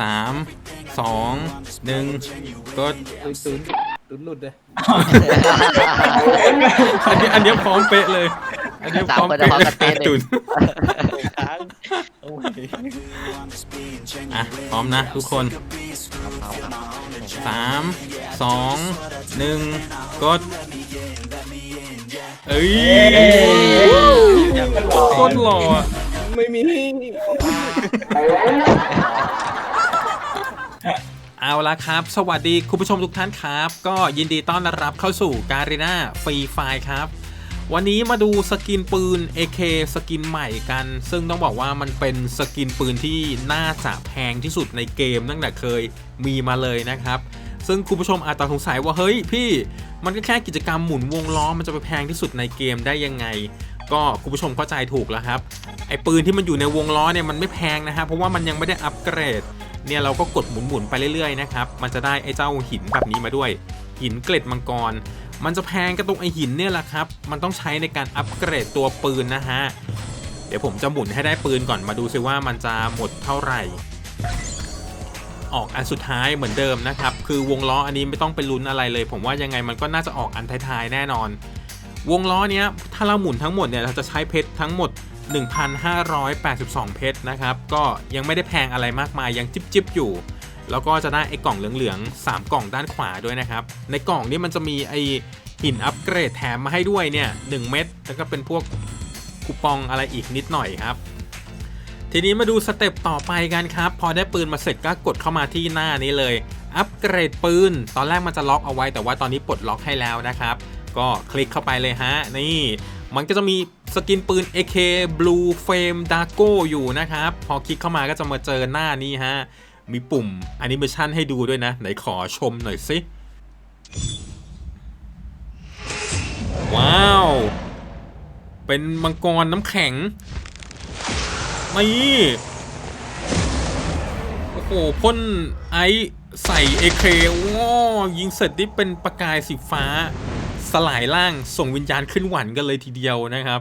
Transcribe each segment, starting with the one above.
สามสองหนึ่งกดตุนตุนตุนหลุดเลยอันนี้อันนี้พร้อมเป๊ะเลย อันนี้พร้อมเป๊ะเลยตุนค้างโอ้ยอะพร้อมนะทุกคนสามสองหนึ่งกดเอ้ยโคตรหล่ออะไม่มี เอาละครับ สวัสดีคุณผู้ชมทุกท่านครับ ก็ยินดีต้อนรับเข้าสู่การีนาฟรีไฟครับ วันนี้มาดูสกินปืน AK สกินใหม่กัน ซึ่งต้องบอกว่ามันเป็นสกินปืนที่น่าจะแพงที่สุดในเกมตั้งแต่เคยมีมาเลยนะครับ ซึ่งคุณผู้ชมอาจจะสงสัยว่าเฮ้ยพี่ มันก็แค่กิจกรรมหมุนวงล้อมันจะไปแพงที่สุดในเกมได้ยังไง ก็คุณผู้ชมเข้าใจถูกแล้วครับไอ้ปืนที่มันอยู่ในวงล้อเนี่ยมันไม่แพงนะฮะเพราะว่ามันยังไม่ได้อัปเกรด เนี่ยเราก็กดหมุนๆไปเรื่อยๆนะครับ มันจะได้ไอ้เจ้าหินแบบนี้มาด้วย หินเกล็ดมังกร มันจะแพงกระตรงไอหินเนี่ยแหละครับ มันต้องใช้ในการอัปเกรดตัวปืนนะฮะ เดี๋ยวผมจะหมุนให้ได้ปืนก่อนมาดูซิว่ามันจะหมดเท่าไหร่ ออกอันสุดท้ายเหมือนเดิมนะครับ คือวงล้ออันนี้ไม่ต้องไปลุ้นอะไรเลย ผมว่ายังไงมันก็น่าจะออกอันท้ายๆแน่นอน วงล้อเนี้ยถ้าเราหมุนทั้งหมดเนี่ยเราจะใช้เพชรทั้งหมด 1,582 เพชรนะครับ ก็ยังไม่ได้แพงอะไรมากมายยังจิบๆอยู่ แล้วก็จะได้ไอ้กล่องเหลืองๆ 3 กล่องด้านขวาด้วยนะครับ ในกล่องนี้มันจะมีไอ้หินอัปเกรดแถมมาให้ด้วยเนี่ย1เม็ดแล้วก็เป็นพวกคูปองอะไรอีกนิดหน่อยครับ ทีนี้มาดูสเต็ปต่อไปกันครับ พอได้ปืนมาเสร็จก็กดเข้ามาที่หน้านี้เลย อัปเกรดปืน ตอนแรกมันจะล็อกเอาไว้ แต่ว่าตอนนี้ปลดล็อกให้แล้วนะครับ ก็คลิกเข้าไปเลยฮะ นี่ มันก็จะมีสกินปืน AK Blue Flame Dago อยู่นะครับ พอคลิกเข้ามาก็จะมาเจอหน้านี้ฮะ มีปุ่มอนิเมชันให้ดูด้วยนะ ไหนขอชมหน่อยสิว้าว เป็นมังกรน้ำแข็งนี่โอ้โหพ่นไอใส่เอเคว้ายิงเสร็จนี่เป็นประกายสีฟ้า สลายร่างส่งวิญญาณขึ้นหวันกันเลยทีเดียวนะครับ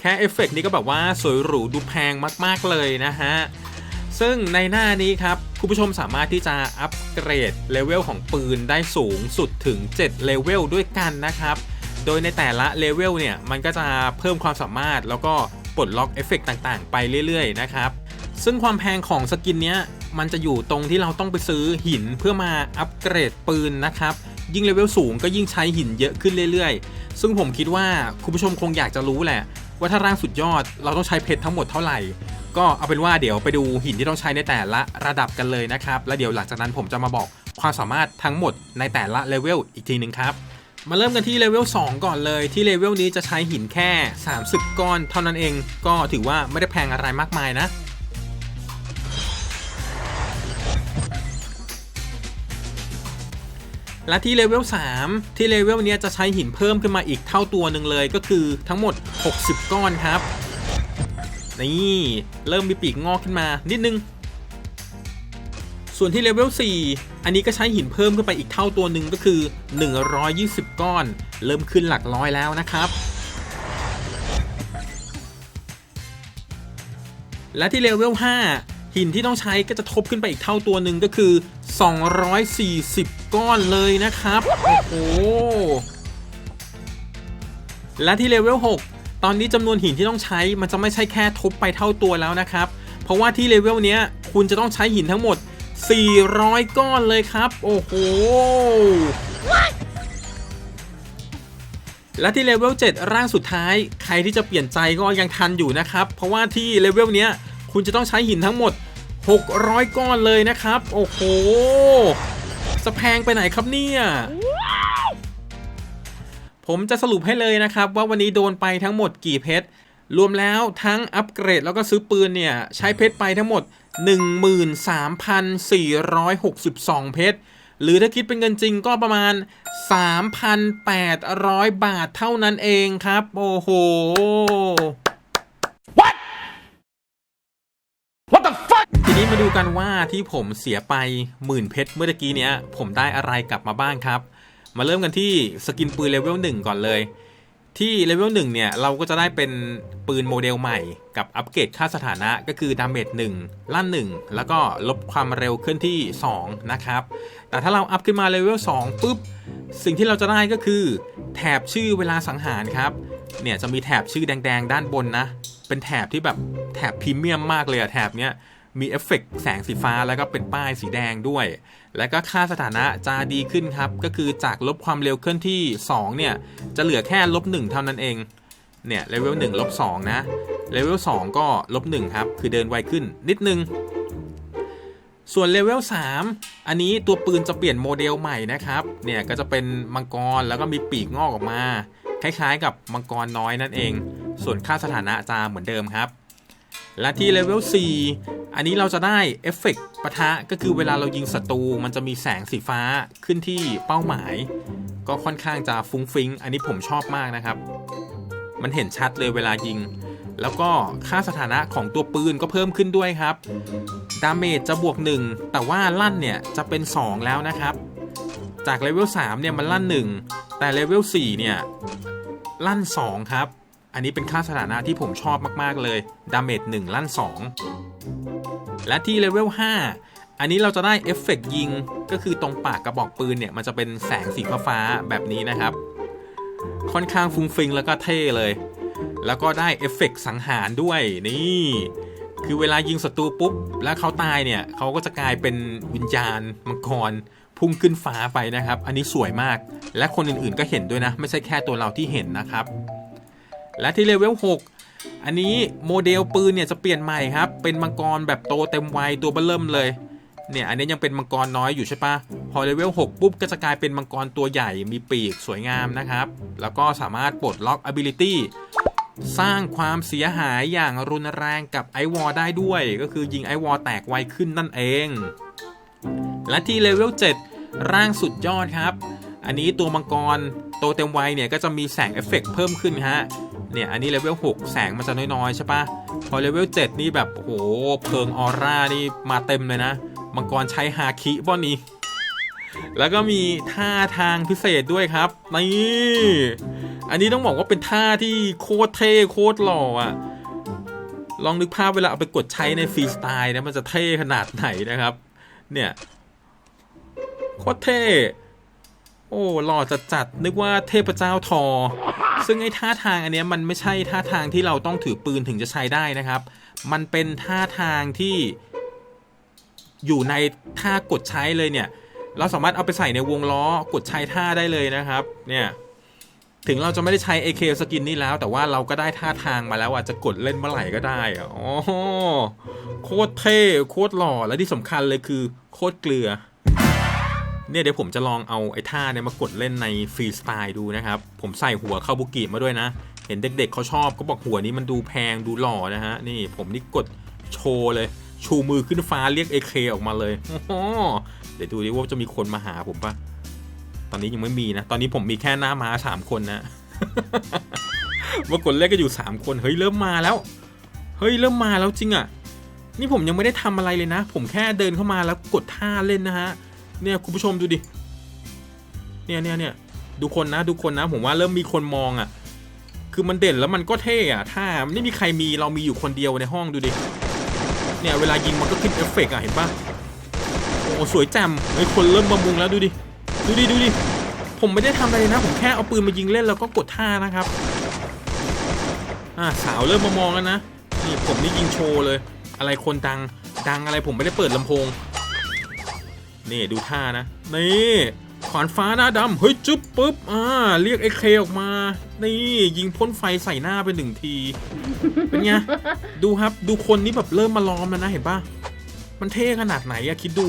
แค่เอฟเฟกต์นี้ก็แบบว่าสวยหรูดูแพงมากๆเลยนะฮะ ซึ่งในหน้านี้ครับคุณผู้ชมสามารถที่จะอัปเกรดเลเวลของปืนได้สูงสุดถึง 7 เลเวลด้วยกันนะครับ โดยในแต่ละเลเวลเนี่ย มันก็จะเพิ่มความสามารถแล้วก็ปลดล็อกเอฟเฟกต์ต่างๆ ไปเรื่อยๆนะครับ ซึ่งความแพงของสกินเนี้ยมันจะอยู่ตรงที่เราต้องไปซื้อหินเพื่อมาอัปเกรดปืนนะครับ ยิ่งเลเวลสูงก็ยิ่งใช้หินเยอะขึ้นเรื่อยๆ ซึ่งผมคิดว่าคุณผู้ชมคงอยากจะรู้แหละ ว่าถ้าร่างสุดยอดเราต้องใช้เพชรทั้งหมดเท่าไหร่ ก็เอาเป็นว่าเดี๋ยวไปดูหินที่ต้องใช้ในแต่ละระดับกันเลยนะครับ แล้วเดี๋ยวหลังจากนั้นผมจะมาบอกความสามารถทั้งหมดในแต่ละเลเวลอีกทีหนึ่งครับมาเริ่มกันที่เลเวล2ก่อนเลยที่เลเวลนี้จะใช้หินแค่ 30 ก้อน เท่านั้นเองก็ถือว่าไม่ได้แพงอะไรมากมายนะ และที่เลเวล3 ที่เลเวลนี้จะใช้หินเพิ่มขึ้นมาอีกเท่าตัวหนึ่งเลยก็คือทั้งหมด 60 ก้อนครับ นี่ เริ่มมีปีกงอกขึ้นมานิดนึง ส่วนที่เลเวล4 อันนี้ก็ใช้หินเพิ่มขึ้นไปอีกเท่าตัวหนึ่งก็คือ 120 ก้อน เริ่มขึ้นหลักร้อยแล้วนะครับและที่เลเวล5หินที่ต้องใช้ก็จะทบขึ้นไปอีกเท่าตัวหนึ่งก็คือ 240 ก้อนเลยนะครับ โอ้โห และที่เลเวล 6 ตอนนี้จำนวนหินที่ต้องใช้มันจะไม่ใช่แค่ทบไปเท่าตัวแล้วนะครับ เพราะว่าที่เลเวลเนี้ยคุณจะต้องใช้หินทั้งหมด 400 ก้อนเลยครับ โอ้โห และที่เลเวล 7 ร่างสุดท้าย ใครที่จะเปลี่ยนใจก็ยังทันอยู่นะครับ เพราะว่าที่เลเวลเนี้ยคุณจะต้องใช้หินทั้งหมด 600 ก้อนเลยนะครับ โอ้โหจะแพงไปไหนครับเนี่ย ผมจะสรุปให้เลยนะครับ ว่าวันนี้โดนไปทั้งหมดกี่เพชร รวมแล้วทั้งอัปเกรดแล้วก็ซื้อปืนเนี่ย ใช้เพชรไปทั้งหมด 13,462 เพชร หรือถ้าคิดเป็นเงินจริงก็ประมาณ 3,800 บาทเท่านั้นเองครับ โอ้โห ทีนี้ มาดูกันว่าที่ผมเสียไปหมื่นเพชรเมื่อกี้เนี้ย ผมได้อะไรกลับมาบ้างครับ มาเริ่มกันที่สกินปืนเลเวล1ก่อนเลย ที่เลเวล1เนี่ยเราก็จะได้เป็นปืนโมเดลใหม่กับอัปเกรดค่าสถานะก็คือดาเมจ1ลั่น 1 แล้วก็ลบความเร็วเคลื่อนที่ 2 นะครับ แต่ถ้าเราอัพขึ้นมาเลเวล2ปุ๊บ สิ่งที่เราจะได้ก็คือแถบชื่อเวลาสังหารครับเนี่ยจะมีแถบชื่อแดง ๆ ด้านบนนะ เป็นแถบที่แบบแถบพรีเมียมมากเลยอะแถบเนี้ย มีเอฟเฟกต์แสงสีฟ้าแล้วก็เป็นป้ายสีแดงด้วย แล้วก็ค่าสถานะจะดีขึ้นครับ ก็คือจากลบความเร็วเคลื่อนที่ 2 เนี่ย จะเหลือแค่ลบ1เท่านั้นเอง เนี่ยเลเวล1ลบ2นะเลเวล2ก็ลบ1ครับ คือเดินไวขึ้นนิดนึง ส่วนเลเวล3อันนี้ตัวปืนจะเปลี่ยนโมเดลใหม่นะครับ เนี่ยก็จะเป็นมังกรแล้วก็มีปีกงอกออกมา คล้ายๆ กับมังกรน้อยนั่นเอง ส่วนค่าสถานะจะเหมือนเดิมครับ และที่เลเวล4อันนี้เราจะได้เอฟเฟกต์ปะทะก็คือเวลาเรายิงศัตรูมันจะมีแสงสีฟ้าขึ้นที่เป้าหมาย ก็ค่อนข้างจะฟุ้งฟิ้ง อันนี้ผมชอบมากนะครับ มันเห็นชัดเลยเวลายิง แล้วก็ค่าสถานะของตัวปืนก็เพิ่มขึ้นด้วยครับ ดาเมจจะบวก 1 แต่ว่าลั่นเนี่ยจะเป็น 2 แล้วนะครับ จากเลเวล3เนี่ยมันลั่น 1 แต่เลเวล4เนี่ยลั่น 2 ครับ อันนี้เป็นค่าสถานะที่ผมชอบมากๆเลย ดาเมจ1ลั่น 2 และที่เลเวล 5 อันนี้เราจะได้เอฟเฟกต์ยิง ก็คือตรงปากกระบอกปืนเนี่ย มันจะเป็นแสงสีฟ้าแบบนี้นะครับ ค่อนข้างฟุ้งฟิงแล้วก็เท่เลย แล้วก็ได้เอฟเฟกต์สังหารด้วยนี่คือเวลายิงศัตรูปุ๊บ แล้วเขาตายเนี่ยเขาก็จะกลายเป็นวิญญาณมังกรพุ่งขึ้นฟ้าไปนะครับ อันนี้สวยมาก และคนอื่นๆก็เห็นด้วยนะ ไม่ใช่แค่ตัวเราที่เห็นนะครับ และที่เลเวล6 อันนี้โมเดลปืนเนี่ยจะเปลี่ยนใหม่ครับ เป็นมังกรแบบโตเต็มวัยตัวเบ้อเริ่มเลย เนี่ยอันนี้ยังเป็นมังกรน้อยอยู่ใช่ปะพอเลเวล6ปุ๊บก็จะกลายเป็นมังกรตัวใหญ่มีปีกสวยงามนะครับ แล้วก็สามารถปลดล็อก ability สร้างความเสียหายอย่างรุนแรงกับไอวอได้ด้วย ก็คือยิงไอวอแตกไวขึ้นนั่นเอง และที่เลเวล7ร่างสุดยอดครับ อันนี้ตัวมังกรโตเต็มวัยเนี่ยก็จะมีแสงเอฟเฟกต์เพิ่มขึ้นฮะ เนี่ยอันนี้เลเวล6แสงมันจะน้อยๆใช่ปะพอเลเวล7นี่แบบโอ้โหเพลิงออร่านี่มาเต็มเลยนะมังกรใช้ฮาคิบ้อนี้ แล้วก็มีท่าทางพิเศษด้วยครับนี่อันนี้ต้องบอกว่าเป็นท่าที่โคตรเท่โคตรหล่ออะลองนึกภาพเวลาเอาไปกดใช้ในฟรีสไตล์นะมันจะเท่ขนาดไหนนะครับ เนี่ยโคตรเท่ โอ้หล่อจัดจัดนึกว่าเทพเจ้าทอ ซึ่งไอ้ท่าทางอันเนี้ยมันไม่ใช่ท่าทางที่เราต้องถือปืนถึงจะใช้ได้นะครับ มันเป็นท่าทางที่อยู่ในท่ากดใช้เลยเนี่ย เราสามารถเอาไปใส่ในวงล้อกดใช้ท่าได้เลยนะครับ เนี่ย ถึงเราจะไม่ได้ใช้ AK สกินนี้แล้ว แต่ว่าเราก็ได้ท่าทางมาแล้วอะจะกดเล่นเมื่อไหร่ก็ได้อะอ๋อโคตรเท่โคตรหล่อและที่สำคัญเลยคือโคตรเกลือ เนี่ยเดี๋ยวผมจะลองเอาไอ้ท่าเนี่ยมากดเล่นในฟรีสไตล์ดูนะครับ ผมใส่หัวคาบุกิมาด้วยนะ เห็นเด็กๆเขาชอบก็บอกหัวนี้มันดูแพงดูหล่อนะฮะ นี่ผมนี่กดโชว์เลย ชูมือขึ้นฟ้าเรียก AK ออกมาเลยโอ้เดี๋ยวดูดิว่าจะมีคนมาหาผมปะตอนนี้ยังไม่มีนะ ตอนนี้ผมมีแค่หน้าม้าสามคนนะปรากฏเลขก็อยู่สามคน เฮ้ยเริ่มมาแล้ว เฮ้ยเริ่มมาแล้วจริงอะ่ะ นี่ผมยังไม่ได้ทำอะไรเลยนะ ผมแค่เดินเข้ามาแล้วกดท่าเล่นนะฮะ เนี่ยคุณผู้ชมดูดิเนี่ยเนี่ยเนี่ยดูคนนะดูคนนะ ผมว่าเริ่มมีคนมองอะ่ะ คือมันเด่นแล้วมันก็เท่อะท่าไม่มีใครมีเรามีอยู่คนเดียวในห้องดูดิเนี่ยเวลายิงมันก็ขึ้นเอฟเฟกต์อะเห็นปะโอ้สวยแจ่มไอ้คนเริ่มบำรุงแล้วดูดิดูดิดูดิผมไม่ได้ทำอะไรนะ ผมแค่เอาปืนมายิงเล่นแล้วก็กดท่านะครับอ่าสาวเริ่มมามองแล้วนะนี่ผมนี่ยิงโชว์เลย อะไรคนดังดังอะไรผมไม่ได้เปิดลำโพง นี่ดูท่านะ นี่ขวานฟ้าหน้าดำเฮ้ยจุ๊บปุ๊บอ่าเรียกไอ้เคออกมา นี่ยิงพ่นไฟใส่หน้าไปหนึ่งที เป็นไง ดูครับดูคนนี้แบบเริ่มมาล้อมแล้วนะเห็นปะมันเท่ขนาดไหนอะคิดดู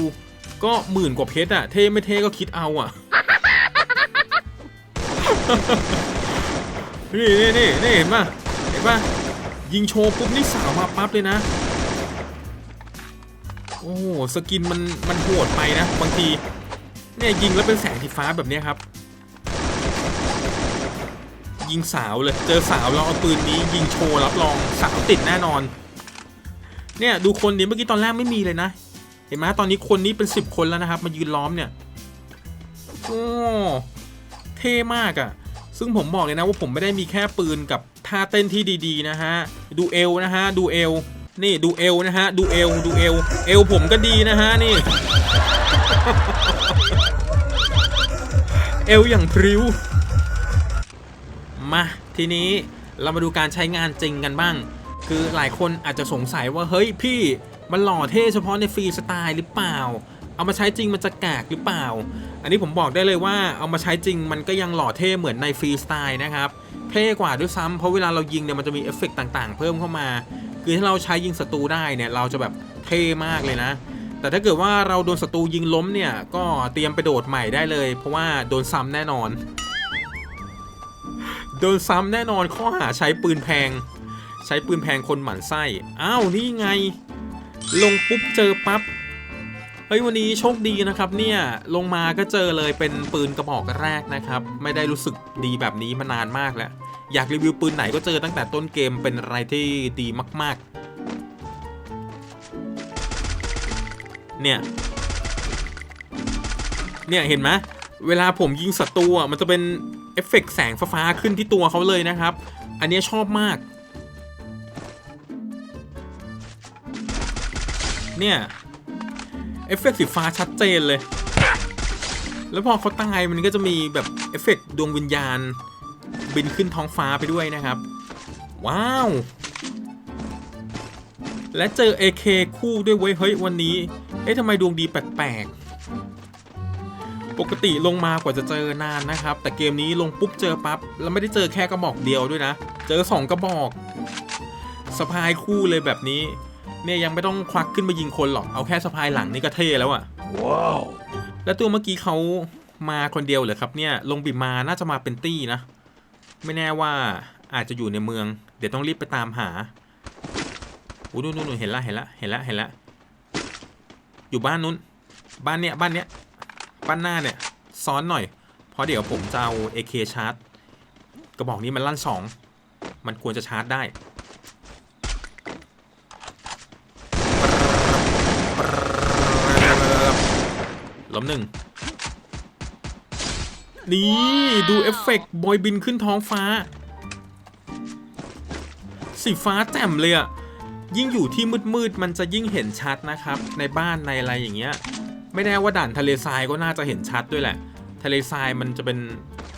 ก็หมื่นกว่าเพชรอะเท่ไม่เท่ก็คิดเอาอะนี่นี่นี่นี่เห็นปะเห็นปะยิงโชว์ปุ๊บนี่สาวมาปั๊บเลยนะ โอ้โหสกินมันมันโหดไปนะ บางทีเนี่ยยิงแล้วเป็นแสงสีฟ้าแบบนี้ครับ ยิงสาวเลยเจอสาวเราเอาปืนนี้ยิงโชว์รับรองสาวติดแน่นอน เนี่ยดูคนนี้เมื่อกี้ตอนแรกไม่มีเลยนะ เห็นไหมตอนนี้คนนี้เป็นสิบคนแล้วนะครับ มายืนล้อมเนี่ยโอ้เท่มากอะ่ะ ซึ่งผมบอกเลยนะว่าผมไม่ได้มีแค่ปืนกับท่าเต้นที่ดีๆนะฮะ ดูเอวนะฮะ ดูเอว นี่ดูเอวนะฮะ ดูเอวดูเอวเอวผมก็ดีนะฮะนี่ เอวอย่างพริ้ว มาทีนี้เรามาดูการใช้งานจริงกันบ้าง คือหลายคนอาจจะสงสัยว่าเฮ้ยพี่มันหล่อเท่เฉพาะในฟรีสไตล์หรือเปล่า เอามาใช้จริงมันจะกากหรือเปล่า อันนี้ผมบอกได้เลยว่าเอามาใช้จริงมันก็ยังหล่อเท่เหมือนในฟรีสไตล์นะครับ เท่กว่าด้วยซ้ำเพราะเวลาเรายิงเนี่ยมันจะมีเอฟเฟกต์ต่างๆ เพิ่มเข้ามา คือถ้าเราใช้ยิงศัตรูได้เนี่ยเราจะแบบเท่มากเลยนะ แต่ถ้าเกิดว่าเราโดนศัตรูยิงล้มเนี่ยก็เตรียมไปโดดใหม่ได้เลย เพราะว่าโดนซ้ำแน่นอน โดนซ้ำแน่นอนข้อหาใช้ปืนแพง ใช้ปืนแพงคนหมั่นไส้อ้าวนี่ไง ลงปุ๊บเจอปั๊บเฮ้ยวันนี้โชคดีนะครับเนี่ยลงมาก็เจอเลยเป็นปืนกระบอกแรกนะครับ ไม่ได้รู้สึกดีแบบนี้มานานมากแล้ว อยากรีวิวปืนไหนก็เจอตั้งแต่ต้นเกมเป็นอะไรที่ดีมาก ๆ เนี่ย เนี่ย เห็นไหมเวลาผมยิงศัตรูอะมันจะเป็นเอฟเฟกต์แสงฟ้าๆขึ้นที่ตัวเขาเลยนะครับ อันนี้ชอบมาก เนี่ย เอฟเฟกต์สีฟ้าชัดเจนเลย แล้วพอเขาตายมันก็จะมีแบบเอฟเฟกต์ดวงวิญญาณ บินขึ้นท้องฟ้าไปด้วยนะครับ ว้าว และเจอ AK คู่ด้วยเว้ยเฮ้ยวันนี้ เอ๊ะทำไมดวงดีแปลกๆ ปกติลงมากว่าจะเจอนานนะครับ แต่เกมนี้ลงปุ๊บเจอปั๊บ แล้วไม่ได้เจอแค่กระบอกเดียวด้วยนะ เจอ 2 กระบอกสะพายคู่เลยแบบนี้ เนี่ยยังไม่ต้องควักขึ้นมายิงคนหรอก เอาแค่สะพายหลังนี่ก็เท่แล้วอะว้าว แล้วตัวเมื่อกี้เขามาคนเดียวเหรอครับเนี่ย ลงบิมาน่าจะมาเป็นตี้นะ ไม่แน่ว่าอาจจะอยู่ในเมือง เดี๋ยวต้องรีบไปตามหาอู้นู่นนู่นเห็นละเห็นละเห็นละเห็นละอยู่บ้านนู้น บ้านเนี้ยบ้านเนี้ยบ้านหน้าเนี่ยซ้อนหน่อย เพราะเดี๋ยวผมจะเอา AK ชาร์จ กระบอกนี้มันลั่นสอง มันควรจะชาร์จได้ล้มหนึ่ง นี่ดูเอฟเฟกต์บอยบินขึ้นท้องฟ้า สีฟ้าแจ่มเลยอะยิ่งอยู่ที่มืดๆมันจะยิ่งเห็นชัดนะครับ ในบ้านในอะไรอย่างเงี้ย ไม่แน่ว่าด่านทะเลทรายก็น่าจะเห็นชัดด้วยแหละ ทะเลทรายมันจะเป็น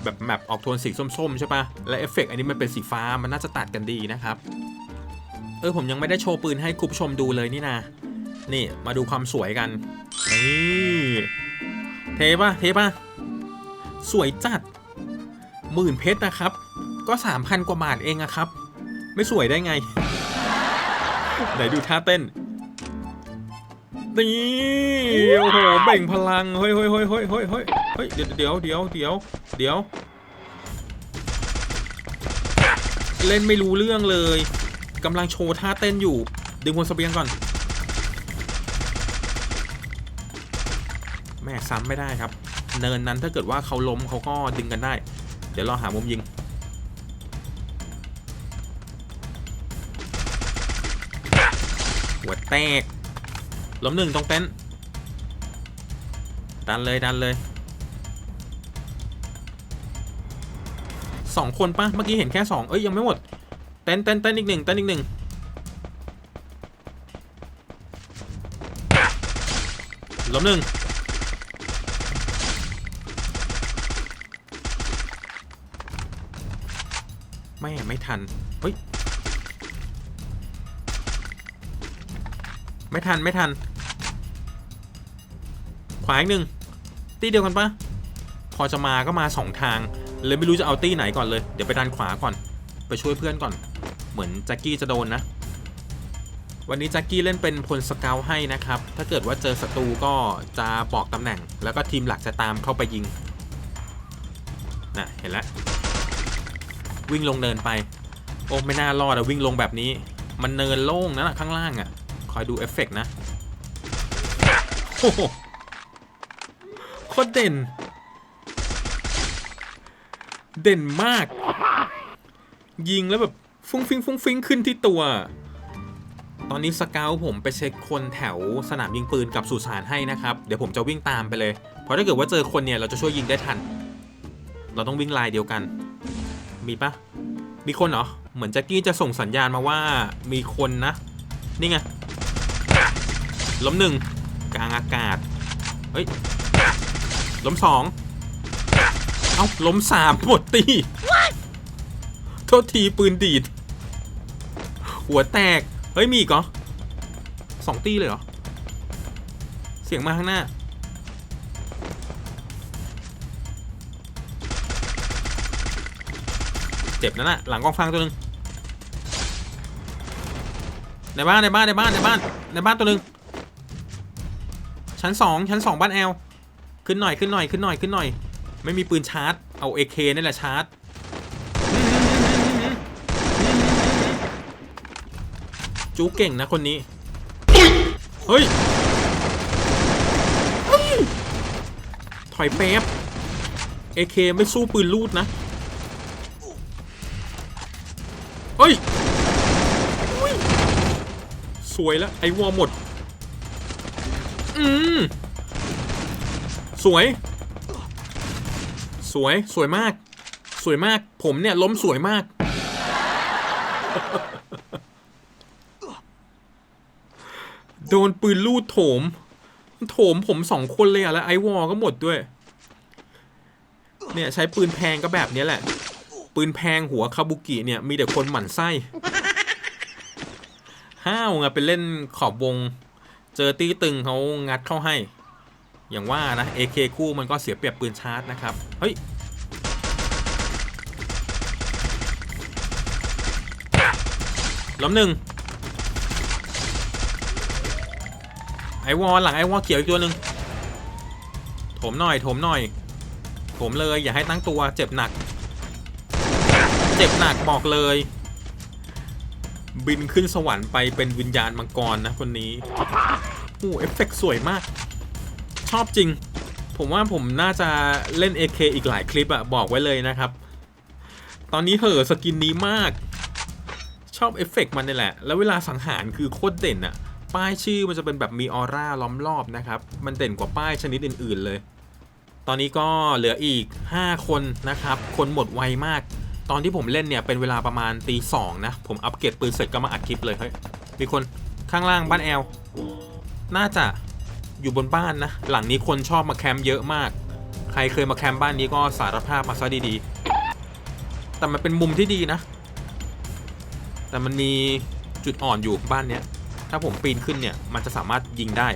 แบบแมปออกโทนสีส้มๆใช่ปะและเอฟเฟกต์อันนี้มันเป็นสีฟ้ามันน่าจะตัดกันดีนะครับ เออผมยังไม่ได้โชว์ปืนให้คุณผู้ชมดูเลยนี่นะ นี่มาดูความสวยกัน นี่ เทปะเทปะ สวยจัดหมื่นเพชรนะครับ ก็สามพันกว่าบาทเองอะครับ ไม่สวยได้ไง ไหนดูท่าเต้น นี่โอ้โหเบ่งพลัง เฮ้ยเฮ้ยเฮ้ยเฮ้ยเฮ้ยเฮ้ยเฮ้ยเดี๋ยวเดี๋ยวเดี๋ยวเดี๋ยวเดี๋ยว เล่นไม่รู้เรื่องเลยกำลังโชว์ท่าเต้นอยู่ ดึงบนเสบียงก่อน แม่ซ้ำไม่ได้ครับ เนินนั้นถ้าเกิดว่าเขาล้มเขาก็ดึงกันได้ เดี๋ยวเราหามุมยิง หัวแตก ล้มหนึ่งตรงเต็นดันเลยดันเลยสองคนปะเมื่อกี้เห็นแค่สองเอ้ยยังไม่หมด เต็นเต็นเต็นอีกหนึ่งเต็นอีกหนึ่งล้มหนึ่ง ทัน เฮ้ย ไม่ทันไม่ทัน ขวาอีกหนึ่งตีเดียวกันปะพอจะมาก็มาสองทาง เลยไม่รู้จะเอาตีไหนก่อนเลย เดี๋ยวไปดันขวาก่อน ไปช่วยเพื่อนก่อน เหมือนแจ็คกี้จะโดนนะ วันนี้แจ็คกี้เล่นเป็นพลสเกลให้นะครับ ถ้าเกิดว่าเจอศัตรูก็จะบอกตำแหน่ง แล้วก็ทีมหลักจะตามเข้าไปยิง น่ะ เห็นแล้ววิ่งลงเนินไป อ้ไม่น่ารอดอะวิ่งลงแบบนี้ มันเนินโล่งนะข้างล่างอะคอยดูเอฟเฟกต์นะโอ้โหโคตรเด่น เด่นมาก ยิงแล้วแบบฟุ้งฟิงฟุ้งฟิงขึ้นที่ตัว ตอนนี้สเกลผมไปเช็คคนแถวสนามยิงปืนกับสุสานให้นะครับ เดี๋ยวผมจะวิ่งตามไปเลย เพราะถ้าเกิดว่าเจอคนเนี่ยเราจะช่วยยิงได้ทัน เราต้องวิ่งลายเดียวกัน มีปะมีคนเหรอ เหมือนแจ็คกี้จะส่งสัญญาณมาว่ามีคนนะ นี่ไงล้มหนึ่งกลางอากาศ เฮ้ย ล้มสองเอ้า ล้มสามหมดตี โทษทีปืนดีด หัวแตก เฮ้ย มีอีกเหรอสองตีเลยเหรอ เสียงมาข้างหน้า เจ็บนั่นน่ะหลังกองฟางตัวหนึง ในบ้านในบ้านในบ้านในบ้านในบ้านตัวหนึ่งชั้นสองชั้นสองบ้านแอลขึ้นหน่อยขึ้นหน่อยขึ้นหน่อยขึ้นหน่อย ไม่มีปืนชาร์จ เอาเอเคนี่แหละชาร์จจูเก่งนะคนนี้ เฮ้ยเฮ้ยถอยแป๊บเอเคไม่สู้ปืนลูดนะ สวยแล้ว ไอวอลหมด อืม สวย สวย สวยมาก สวยมาก ผมเนี่ย ล้มสวยมาก โดนปืนลูดโถม โถมผมสองคนเลยอะแล้วไอวอลก็หมดด้วย เนี่ย ใช้ปืนแพงก็แบบนี้แหละ ปืนแพงหัวคาบุกิเนี่ย มีแต่คนหมั่นไส้ ห้าวไงไปเล่นขอบวง เจอตีตึงเขางัดเข้าให้ อย่างว่านะ AK คู่มันก็เสียเปรียบปืนชาร์จนะครับ เฮ้ย ล้มหนึ่งไอวอลหลังไอวอลเขียวอีกตัวหนึ่งถมหน่อยถมหน่อยถมเลยอย่าให้ตั้งตัวเจ็บหนัก เจ็บหนักบอกเลย บินขึ้นสวรรค์ไปเป็นวิญญาณมังกรนะคนนี้โอ้เอฟเฟกต์สวยมาก ชอบจริง ผมว่าผมน่าจะเล่น AK อีกหลายคลิปอะบอกไว้เลยนะครับ ตอนนี้เหอะสกินนี้มาก ชอบเอฟเฟกต์มันนี่แหละ แล้วเวลาสังหารคือโคตรเด่นอะป้ายชื่อมันจะเป็นแบบมีออร่าล้อมรอบนะครับ มันเด่นกว่าป้ายชนิดอื่น ๆเลย ตอนนี้ก็เหลืออีก 5 คนนะครับ คนหมดไวมาก ตอนที่ผมเล่นเนี่ยเป็นเวลาประมาณตีสองนะ ผมอัปเกรดปืนเสร็จก็มาอัดคลิปเลยเฮ้ยมีคนข้างล่างบ้านแอลน่าจะอยู่บนบ้านนะ หลังนี้คนชอบมาแคมป์เยอะมาก ใครเคยมาแคมป์บ้านนี้ก็สารภาพมาซะดีๆ แต่มันเป็นมุมที่ดีนะ แต่มันมีจุดอ่อนอยู่บ้านเนี้ย ถ้าผมปีนขึ้นเนี่ย มันจะสามารถยิงได้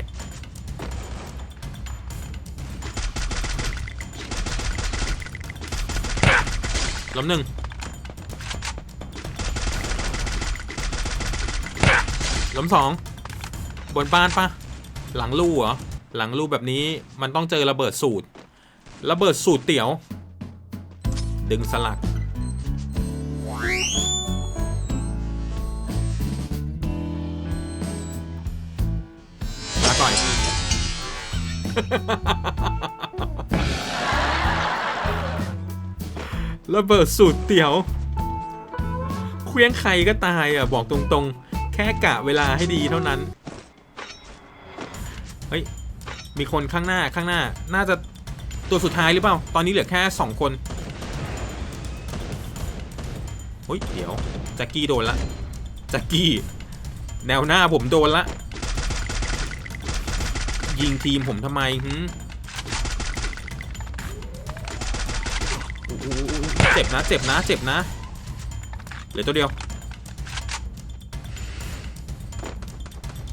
ล้มหนึ่ง ล้มสองบนบ้านปะหลังลู่เหรอ หลังลู่แบบนี้มันต้องเจอระเบิดสูตร ระเบิดสูตรเตี๋ยว ดึงสลักลาก่อยระเบิดสูตรเตี๋ยว เคลี้ยงใครก็ตายอะ บอกตรงๆ แค่กะเวลาให้ดีเท่านั้น เฮ้ย มีคนข้างหน้าข้างหน้า น่าจะตัวสุดท้ายหรือเปล่า ตอนนี้เหลือแค่สองคนเฮ้ย เดี๋ยวแจ็คกี้โดนละแจ็คกี้ แนวหน้าผมโดนละ ยิงทีมผมทำไมหึโอ้โหเจ็บนะ เจ็บนะ เจ็บนะ เหลือตัวเดียว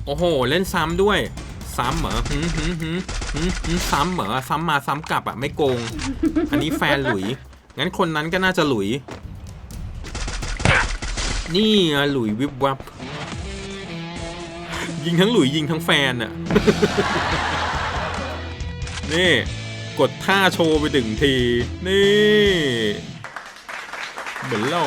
โอ้โห เล่นซ้ำด้วย ซ้ำเหรอหืมหืมหืมหืมหืมซ้ำเหรอซ้ำมาซ้ำกลับอะไม่โกง อันนี้แฟนหลุย งั้นคนนั้นก็น่าจะหลุย นี่หลุยวิบวับ ยิงทั้งหลุยยิงทั้งแฟนอะนี่ กดท่าโชว์ไปถึงที นี่ เหมือนหล่อ